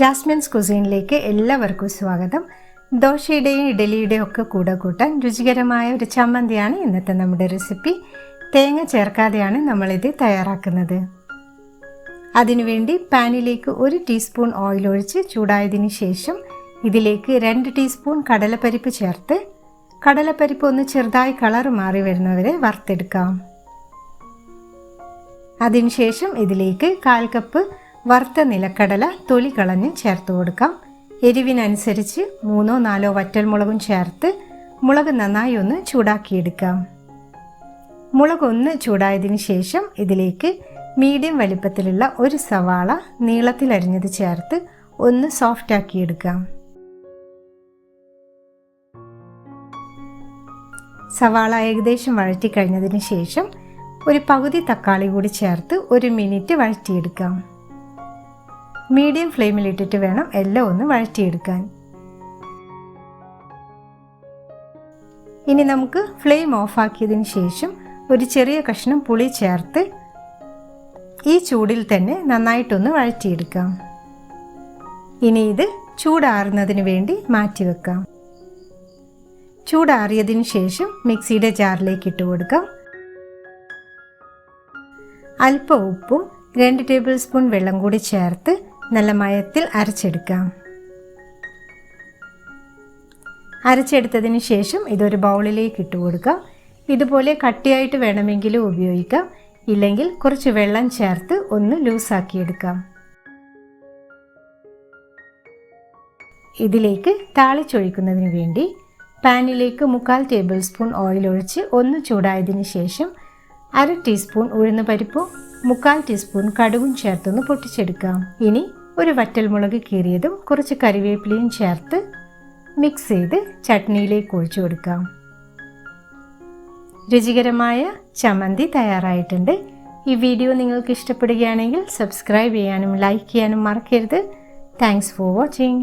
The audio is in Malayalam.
ജാസ്മിൻസ് കുസീനിലേക്ക് എല്ലാവർക്കും സ്വാഗതം. ദോശയുടെയും ഇഡലിയുടെയും ഒക്കെ കൂടെ കൂട്ടാൻ രുചികരമായ ഒരു ചമ്മന്തിയാണ് ഇന്നത്തെ നമ്മുടെ റെസിപ്പി തേങ്ങ ചേർക്കാതെയാണ് നമ്മളിത് തയ്യാറാക്കുന്നത്. അതിനുവേണ്ടി പാനിലേക്ക് ഒരു ടീസ്പൂൺ ഓയിൽ ഒഴിച്ച് ചൂടായതിനു ശേഷം ഇതിലേക്ക് രണ്ട് ടീസ്പൂൺ കടലപ്പരിപ്പ് ചേർത്ത് കടലപ്പരിപ്പ് ഒന്ന് ചെറുതായി കളർ മാറി വരുന്നവരെ വറുത്തെടുക്കാം. അതിനുശേഷം ഇതിലേക്ക് കാൽ കപ്പ് വറുത്ത നിലക്കടല തൊലി കളഞ്ഞ് ചേർത്ത് കൊടുക്കാം. എരിവിനനുസരിച്ച് മൂന്നോ നാലോ വറ്റൽമുളകും ചേർത്ത് മുളക് നന്നായി ഒന്ന് ചൂടാക്കിയെടുക്കാം. മുളക് ഒന്ന് ചൂടായതിനു ശേഷം ഇതിലേക്ക് മീഡിയം വലിപ്പത്തിലുള്ള ഒരു സവാള നീളത്തിൽ അരിഞ്ഞത് ചേർത്ത് ഒന്ന് സോഫ്റ്റ് ആക്കിയെടുക്കാം. സവാള ഏകദേശം വഴറ്റി കഴിഞ്ഞതിന് ശേഷം ഒരു പകുതി തക്കാളി കൂടി ചേർത്ത് ഒരു മിനിറ്റ് വഴറ്റിയെടുക്കാം. മീഡിയം ഫ്ലെയിമിലിട്ടിട്ട് വേണം എല്ലാം ഒന്ന് വഴറ്റിയെടുക്കാൻ. ഇനി നമുക്ക് ഫ്ലെയിം ഓഫാക്കിയതിന് ശേഷം ഒരു ചെറിയ കഷ്ണം പുളി ചേർത്ത് ഈ ചൂടിൽ തന്നെ നന്നായിട്ടൊന്ന് വഴറ്റിയെടുക്കാം. ഇനി ഇത് ചൂടാറുന്നതിന് വേണ്ടി മാറ്റിവെക്കാം. ചൂടാറിയതിന് ശേഷം മിക്സിയുടെ ജാറിലേക്ക് ഇട്ട് കൊടുക്കാം. അല്പ ഉപ്പും രണ്ട് ടേബിൾ സ്പൂൺ വെള്ളം കൂടി ചേർത്ത് നല്ല മയത്തിൽ അരച്ചെടുക്കാം. അരച്ചെടുത്തതിന് ശേഷം ഇതൊരു ബൗളിലേക്ക് ഇട്ട് കൊടുക്കാം. ഇതുപോലെ കട്ടിയായിട്ട് വേണമെങ്കിലും ഉപയോഗിക്കാം. ഇല്ലെങ്കിൽ കുറച്ച് വെള്ളം ചേർത്ത് ഒന്ന് ലൂസാക്കിയെടുക്കാം ഇതിലേക്ക് താളിച്ചൊഴിക്കുന്നതിന് വേണ്ടി പാനിലേക്ക് മുക്കാൽ ടേബിൾ സ്പൂൺ ഓയിൽ ഒഴിച്ച് ഒന്ന് ചൂടായതിന് ശേഷം അര ടീസ്പൂൺ ഉഴുന്ന് പരിപ്പും മുക്കാൽ ടീസ്പൂൺ കടുകും ചേർത്തൊന്ന് പൊട്ടിച്ചെടുക്കാം. ഇനി ഒരു വറ്റൽമുളക് കീറിയതും കുറച്ച് കറിവേപ്പിലയും ചേർത്ത് മിക്സ് ചെയ്ത് ചട്നിയിലേക്ക് ഒഴിച്ചു കൊടുക്കാം. രുചികരമായ ചമ്മന്തി തയ്യാറായിട്ടുണ്ട്. ഈ വീഡിയോ നിങ്ങൾക്ക് ഇഷ്ടപ്പെടുകയാണെങ്കിൽ സബ്സ്ക്രൈബ് ചെയ്യാനും ലൈക്ക് ചെയ്യാനും മറക്കരുത്. Thanks for watching